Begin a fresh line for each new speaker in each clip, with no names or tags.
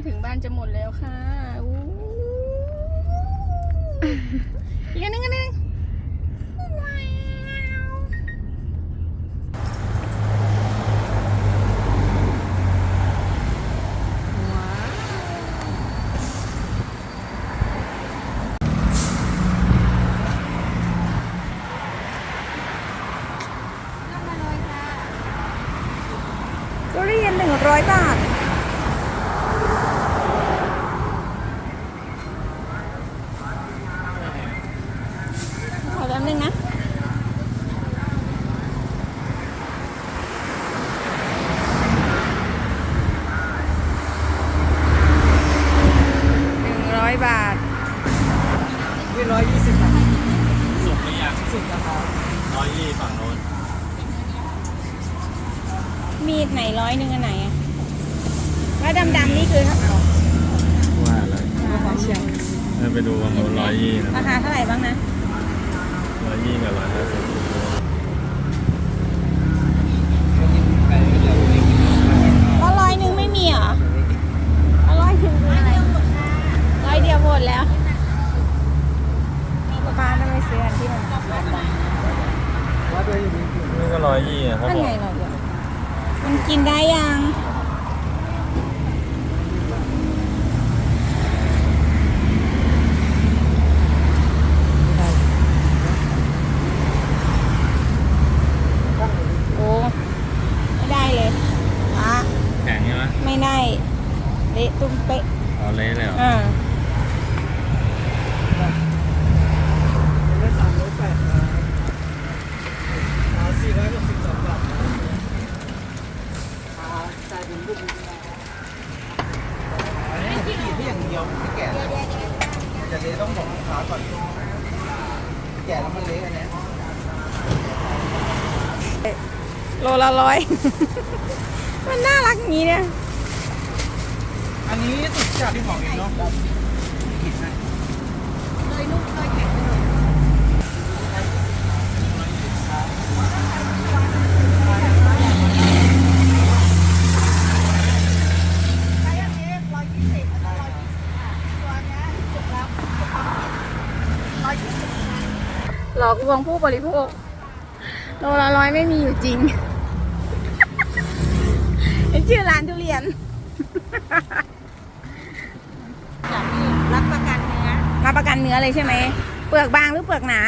ไม่ถึงบ้านจะหมดแล้วค่ะอู้อีกอันหนึงอันหนึงว้าวว้าว
ทุเรียนหนึ่งร้อยบาท
ขอแป๊บนึงนะ
หนึ่งร้อยบาท
นี่ร้อยยี่สิบบาท
สุกหรือยัง
สุดนะครับ
ร้อยยี่ฝั่งโน้น
มีดไหนร้อยหนึ่งอันไหนอะแล้วดำๆนี่คือเท่าไหร่
ว่าแล้ว
อ่าเชียง
ให้ไปดูฝั่งโน้นร้อยยี่นะ
ราคาเท่าไหร่บ้างนะ
ร้อยยี่กับร้อยห้าสิบ
ท
จ่เดี่ยวไม่แก่จะต้องบอกขาก่อน แก่แล้วมันเละอันนี้
โลละร้อย มันน่ารักอย่างนี้เนี่ย
อันนี้ติดจากที่หออเองเนาะผิะเลยนุ่มเลยแข็ง
หลอกลวงผู้บริโภคโลละร้อยไม่มีอยู่จริง
เป็นชื่อร้านทุเรียน
รับประกันเนื้อ
มาประกันเนื้อเลยใช่ไหม เปลือกบางหรือเปลือกหนา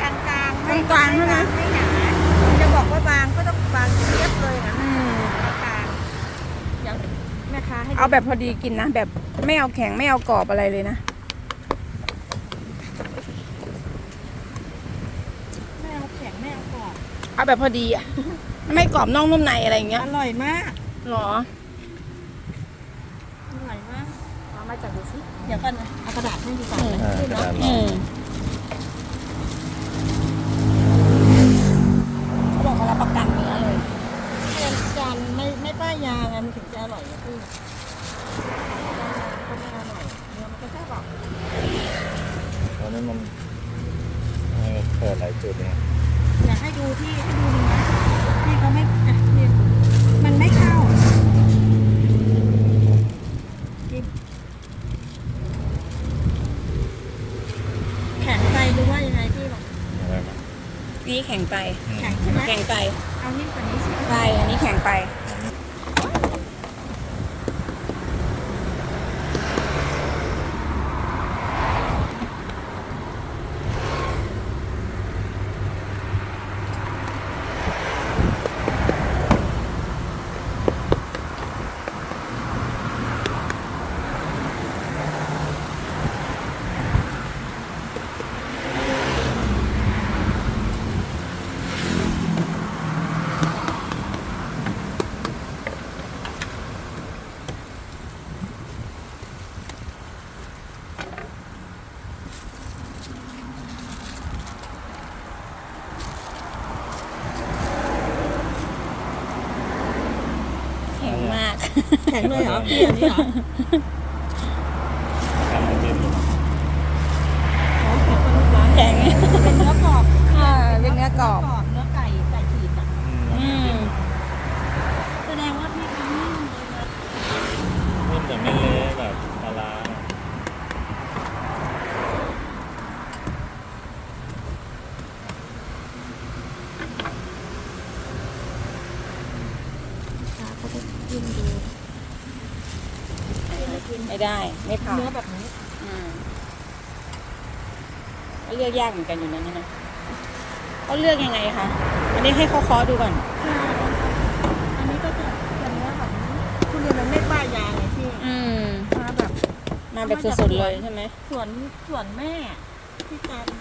กลางกลางๆไม่
กลางๆใช่ไหม
ไม่หนาจะบอกว่าบางก็ต้องบางเทียบเลยนะ
อืม
กลางๆอย่างแม่ค้าให้
เอาแบบพอดีกินนะ แบบไม่เอาแข็งไม่เอากรอบอะไรเลยนะ
ไม่เอาแข็งไม่เอากรอบ
เอาแบบพอดีอะไม่กรอบนอกนุ่มในอะไรอย่างเงี้ย
อร่อยมาก
หรอ
อร่อยมาก
เอามาจัดดูสิ
เดี๋ยวกันนะเอากระดาษให้ดีกว่า
อืม
อ่ากระดาษร
อื
อง
ม เขาบอกว่ารับประกันเนื้อเลย
จานไม่ไม่ป้ายยาไงมันถึงจะอร่อยนะพี่ก็ไม่อร่อยเนื้อมันก็แค่บอก
ตอนนี้มันให้เปิดหลายจุดเนี่ย
อยากให้ดูที่ให้ดูเนื้อที่เขาไม่อะนี่มันไม่เข้าจริงแข็งใจหรือว่ายังไงพี่บอก
อะไรบ้าง
นี่แข็งไป
แข็งใช่ไหม
แข็งไป
เอานิ่มกว่านี้สิ
ใช่อันนี้แข็งไป แข็งมาก
แข็งเลยเหรอพี่อันนี้เหรอ
ทำให้เป็น
อ๋อแข็งกว่าลูกร้าน
แข็ง
เป็นเนื้อกรอบ
อ่าเป็นเนื้อกรอบ
เนื้อไก่ไก่ฉีกอะ
อืม
แสดงว่าพี่เขานิ่มเลยนะ
นิ่มแต่
กิน
ไม่ได้ ไม่ผ่าน
เนื้อแบบนี้
อืมก็เลือกยากเหมือนกันอยู่นะนี่นะเขาเลือกยังไงคะอันนี้ให้เขาเคาะดูก่อน
ใช่อันนี้ก็จะเป็นเนื้อแบบนี้ทุเรียนมันไม่ป้ายยาไงพี่
อืม
มาแบบ
มาแบบสดๆเลยใช่ไหม
สวนสวนแม่ที่จันทร์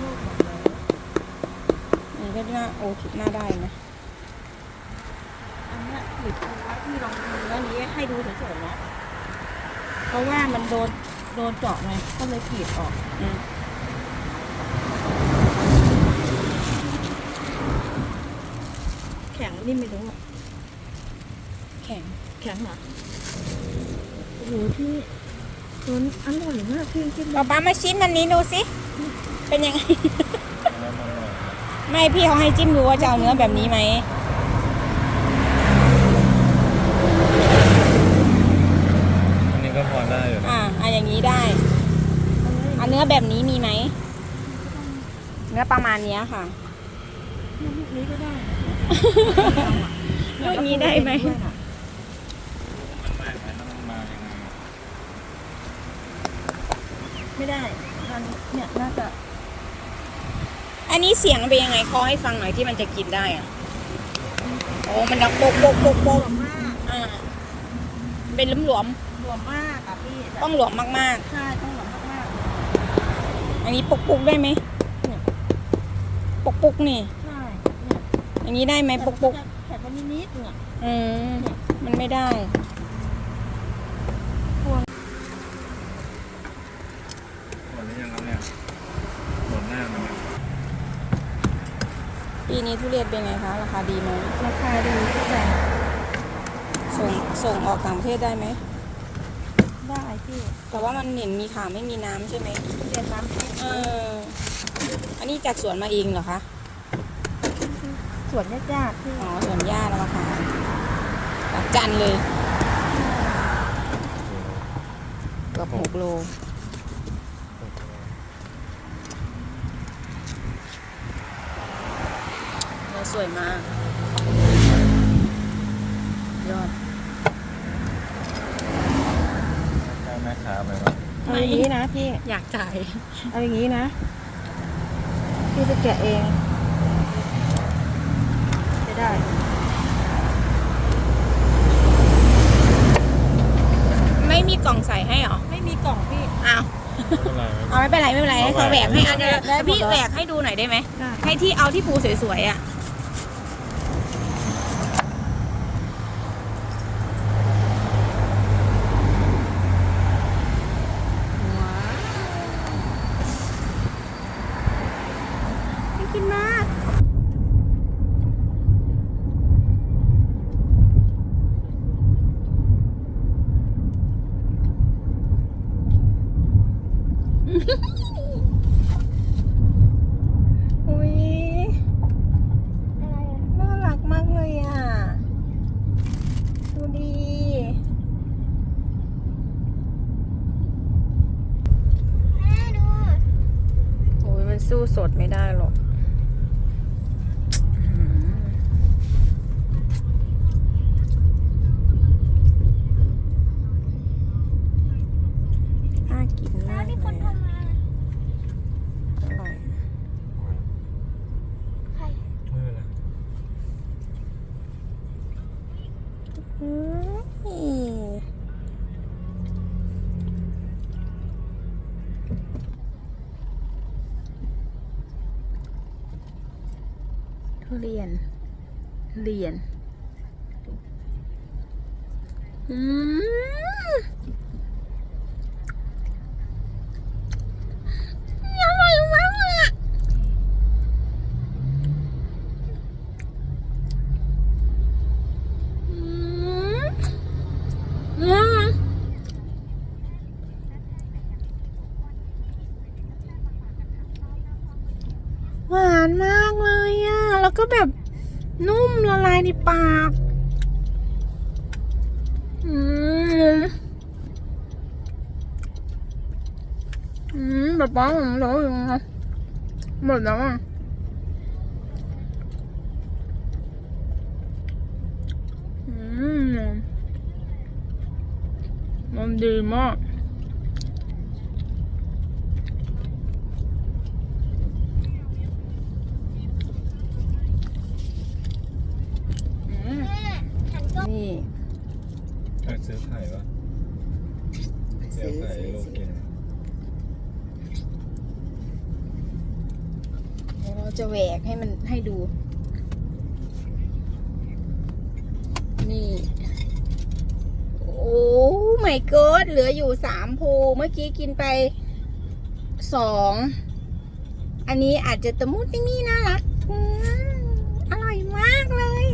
ลูกหมดเลย
อันนี้ก็น่าโอเคน่าได้นะ
อันเนี้ยผลิตเอาไว้ที่ลองดูแล้วนี้ให้ดูเฉยๆนะเพ ราะว่ามันโดนโดนเจาะไงก็เลยกรีดออก
อืม
แข็งนี่ไม่รู้อะ
แข็ง
แข็งเหรอโอ้โหพี่ตัวนี้อร่อยมากพี่กิน
ป๊าป๊ามาชิมอันนี้ดูสิ เป็นยังไง
แล้วมันหน่อย
ไม่พี่เขาให้จิ้มดูว่าจะเอาเนื้อแบบนี้ไหม
อันนี้ก็พอได้อยู่นะ
อ่าอ่าอย่างนี้ได้เอาเนื้อแบบนี้มีไหม เนื้อประมาณเนี้ยค่ะ
ลูกนี้ก็ได้
ลูกนี้ได้ไหม
มันแปลกไหมแล้วมันมายังไง
ไม่ได้มันเนี่ยน่าจะ
อันนี้เสียงเป็นยังไงเคอให้ฟังหน่อยที่มันจะกินได้อะโอ้มันดังโป๊กโป๊กโป๊ก
หล
โป๊
ว
ก
มมาก
อ่าเป็นหลวม
หลวมมากอะพี่
ๆต้องหลวมมาก
ใช่ต้องหลวมมาก
ๆ อันนี้ปุกปุกๆได้ไหม
เนี่ย
ปุกปุกๆนี่
ๆใช่เนี่ย
อย่างนี้ได้ไหมปุกปุก
แข็งไปนิดๆเนี่ย
ๆอืมมันไม่ได้
หมดหรือยังครับเนี่ยหมดหน้ามันเนี่ย
ปีนี้ทุเรียนเป็นไงคะ ราคาดีไหม
ราคาดีทุกอย่าง
ส่งส่งออกต่างประเทศได้ไหม
ได้พี่
แต่ว่ามันเห็นมีข่าวไม่มีน้ำใช่ไหม
เรียนน้ำ
เออ อันนี้จากสวนมาเองเหรอคะ
สวนญาติๆพี่
อ๋อสวนหญ้าแล้วมาขายจากจันทร์เลยเกือบหกโลเนื้อสวยมาก ยอด
ใช่แม่ค้าไป วะ
เอาอย่างนี้นะพี่
อยากจ่าย
เอาอย่างนี้นะ พี่จะแกะเองจะได้
ไม่มีกล่องใส่ให้เหรอ
ไม่มีกล่องพี่
อ้าว
ไม่เป็นไรไม่เป็นไร
เอาไม่เป็นไรให้เขาแหวกให้อันเดียว
ได้หมด
พี่
เหรอ
แหวกให้ดูหน่อยได้ไหม
ได้
ให้ที่เอาที่ภูสวยๆอะ ว้าวน่ากินมาก อุ้ยน่ารักมากเลยอะ ดูดีโอ้ยมันสู้สดไม่ได้หรอกอื้อหือน่ากินมากเลยอะอร่อย
ไม่เป็นไร
อืมทุเรียน เรียน อืมอร่อยมากเลยอะอืมอืมหวานมากเลยอะแล้วก็แบบ นุ่มละลายในปากอืมอืมแบบป้าของเราอย่างเงี้ยหมดแล้วอะอืมมันดีมาก
แม่ฉันก็
นี่
อยากซื้อไข่ปะเดี๋ยวไข่ให้ลูกกิน
เดี๋ยวเรา จะแหวกให้มันให้ดู นี่ โอ้ไม่เกิดเหลืออยู่สามภูเมื่อกี้กินไปสอง อันนี้อาจจะตะมุดนี่นี่น่ารัก อร่อยมากเลย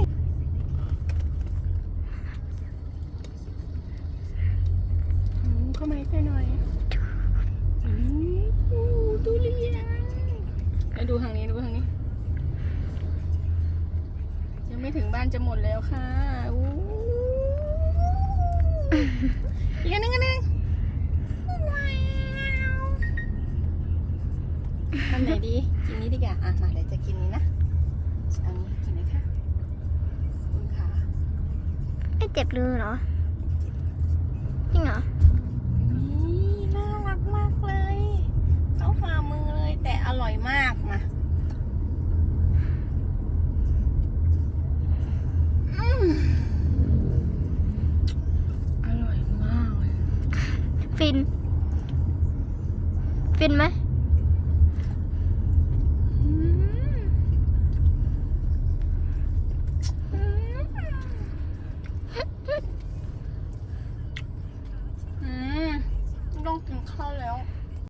อืมเข้ามาใกล้หน่อยอืมดูเรียนไปดูทางนี้ดูทางนี้ ยังไม่ถึงบ้านจะหมด แล้วค่ะอู้อีกอันหนึงอันหนึงว้าวอันไหนดี กินนี้ดีกว่าอะมาเดี๋ยวจะกินนี้นะเอานี้กินไหมคะคุณขา
ไม่เจ็บมือเหรอจริงเหรอ
นี่น่ารักมากเลยเต้าฝ่ามือเลยแต่อร่อยมากมา
ฟิน ฟินไหม